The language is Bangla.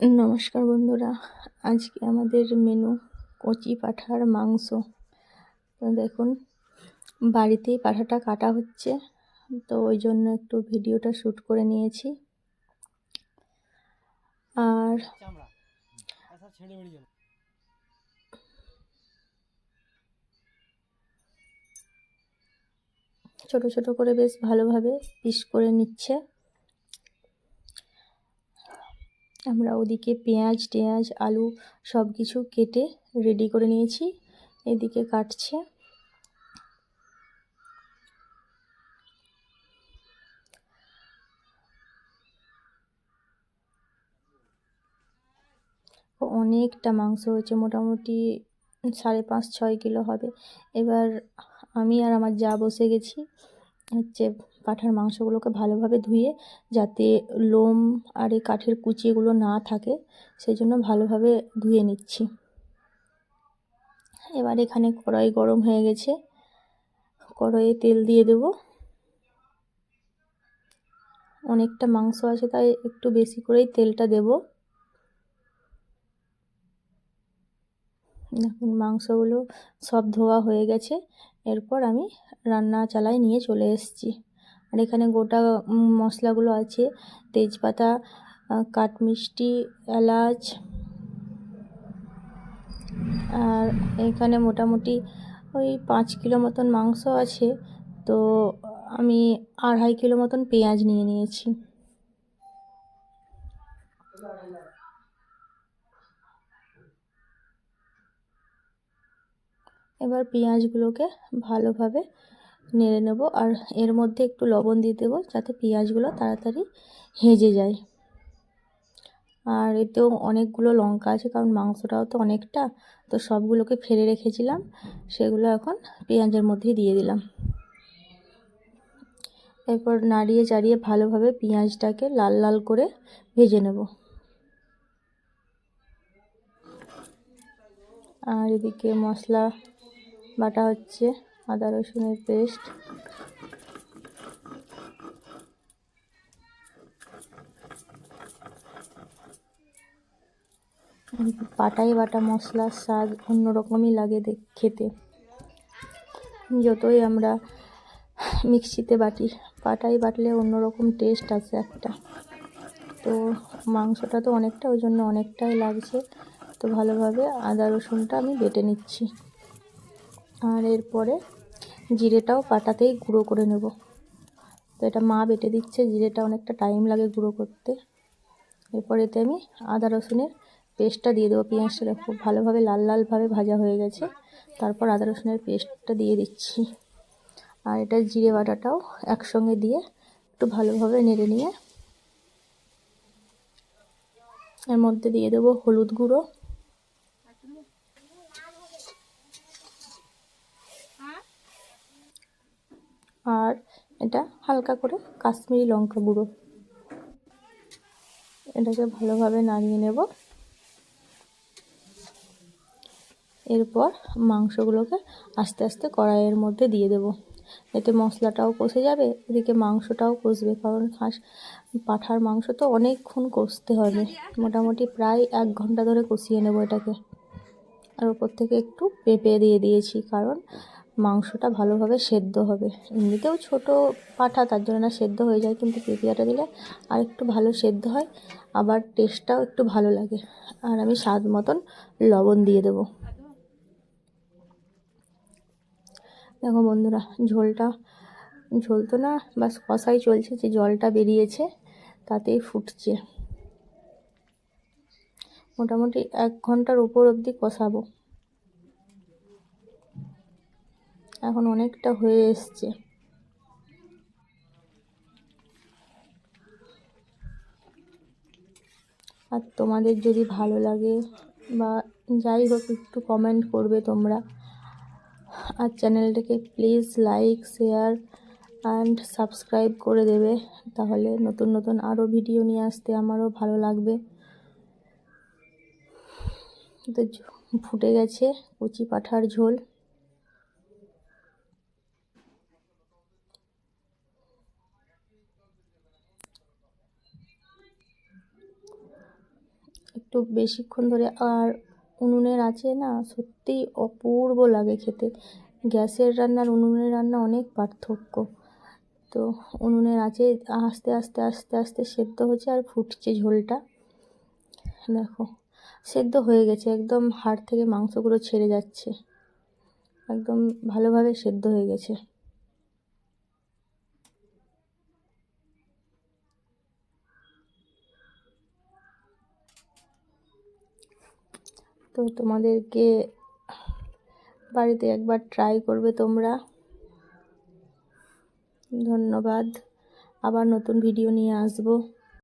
নমস্কার বন্ধুরা, আজকে আমাদের মেনু কচি পাঁঠার মাংস। তো দেখুন, বাড়িতেই পাঠাটা কাটা হচ্ছে, তো ওই জন্য একটু ভিডিওটা শ্যুট করে নিয়েছি। আর ছোট ছোট করে বেশ ভালোভাবে পিস করে নিচ্ছে। আমরা ওদিকে পেঁয়াজ, টেঁয়াজ, আলু সব কিছু কেটে রেডি করে নিয়েছি। এদিকে কাটছে। অনেকটা মাংস হয়েছে, মোটামুটি সাড়ে পাঁচ, ছয় কিলো হবে। এবার আমি আর আমার যা বসে গেছি হচ্ছে পাঁঠার মাংসগুলোকে ভালোভাবে ধুয়ে যাতে লোম আর এই কাঠের কুচি এগুলো না থাকে সেই জন্য ভালোভাবে ধুয়ে নিচ্ছি। এবার এখানে কড়াই গরম হয়ে গেছে। কড়াইয়ে তেল দিয়ে দেব। অনেকটা মাংস আছে, তাই একটু বেশি করেই তেলটা দেব। দেখুন, মাংসগুলো সব ধোয়া হয়ে গেছে। এরপর আমি রান্না চালাই নিয়ে চলে এসেছি। আর এখানে গোটা মশলাগুলো আছে। তেজপাতা কাঠমিষ্টি, এলাচ, আর এখানে মোটামুটি ওই পাঁচ কিলো মতন মাংস আছে। তো আমি আড়াই কিলো মতন পেঁয়াজ নিয়ে নিয়েছি। এবার পেঁয়াজগুলোকে ভালোভাবে নেড়ে নেব আর এর মধ্যে একটু লবণ দিয়ে দেবো যাতে পেঁয়াজগুলো তাড়াতাড়ি হেজে যায়। আর এতেও অনেকগুলো লঙ্কা আছে, কারণ মাংসটাও তো অনেকটা, তো সবগুলোকে ফেলে রেখেছিলাম, সেগুলো এখন পেঁয়াজের মধ্যে দিয়ে দিলাম। এরপর নাড়িয়ে চাড়িয়ে ভালোভাবে পেঁয়াজটাকে লাল লাল করে ভেজে নেব। আর এদিকে মশলা বাটা হচ্ছে আদা রসুনের পেস্ট। পাটাই বাটা মশলার স্বাদ অন্যরকমই লাগে খেতে। যতই আমরা মিক্সিতে বাটি পাটাই বাটলে অন্যরকম টেস্ট আছে একটা। তো মাংসটা তো অনেকটা, ওই জন্য অনেকটাই লাগছে। তো ভালোভাবে আদা রসুনটা আমি বেটে নিচ্ছি। আর এরপরে জিরেটাও পাটাতেই গুঁড়ো করে নেব। তো এটা মা বেটে দিচ্ছে, জিরেটা অনেকটা টাইম লাগে গুঁড়ো করতে। এরপর এতে আমি আদা রসুনের পেস্টটা দিয়ে দেবো। পেঁয়াজটা দেখো ভালোভাবে লাল লালভাবে ভাজা হয়ে গেছে। তারপর আদা রসুনের পেস্টটা দিয়ে দিচ্ছি। আর এটা জিরে বাটাটাও একসঙ্গে দিয়ে একটু ভালোভাবে নেড়ে নিয়ে এর মধ্যে দিয়ে দেবো হলুদ গুঁড়ো। আর এটা হালকা করে কাশ্মীরি লঙ্কা গুঁড়ো। এটাকে ভালোভাবে নাড়িয়ে নেব। এরপর মাংসগুলোকে আস্তে আস্তে কড়াইয়ের মধ্যে দিয়ে দেব। এতে মশলাটাও কষে যাবে, এদিকে মাংসটাও কষবে, কারণ হাঁস, পাঠার মাংস তো অনেকক্ষণ কষতে হবে। মোটামুটি প্রায় এক ঘণ্টা ধরে কষিয়ে নেব এটাকে। আর ওপর থেকে একটু পেঁপে দিয়ে দিয়েছি, কারণ মাংসটা ভালোভাবে সেদ্ধ হবে। এমনিতেও ছোট পাঠা, তার জন্য না সেদ্ধ হয়ে যায়, কিন্তু পেঁপিয়াটা দিলে আর একটু ভালো সেদ্ধ হয়, আবার টেস্টটাও একটু ভালো লাগে। আর আমি স্বাদ মতন লবণ দিয়ে দেবো। দেখো বন্ধুরা, ঝোলটা, ঝোল তো না বাস কষাই চলছে, যে জলটা বেরিয়েছে তাতেই ফুটছে। মোটামুটি এক ঘণ্টার উপর অবধি কষাবো। এখন অনেকটা হয়ে এসছে। আর তোমাদের যদি ভালো লাগে বা যাই হোক একটু কমেন্ট করবে তোমরা। আর চ্যানেলটাকে please like share and subscribe করে দেবে। তাহলে নতুন নতুন আরও ভিডিও নিয়ে আসতে আমারও ভালো লাগবে। তো ফুটে গেছে কচি পাঠার ঝোল। একটু বেশিক্ষণ ধরে। আর উনুনের আছে না, সত্যিই অপূর্ব লাগে খেতে। গ্যাসের রান্নার উনুনের রান্না অনেক পার্থক্য। তো উনুনের আছে, আস্তে আস্তে আস্তে আস্তে সেদ্ধ হচ্ছে আর ফুটছে ঝোলটা। দেখো, সেদ্ধ হয়ে গেছে, একদম হাড় থেকে মাংসগুলো ছেড়ে যাচ্ছে। একদম ভালোভাবে সেদ্ধ হয়ে গেছে। তো তোমাদেরকে বাড়িতে একবার ট্রাই করবে তোমরা। ধন্যবাদ। আবার নতুন ভিডিও নিয়ে আসব।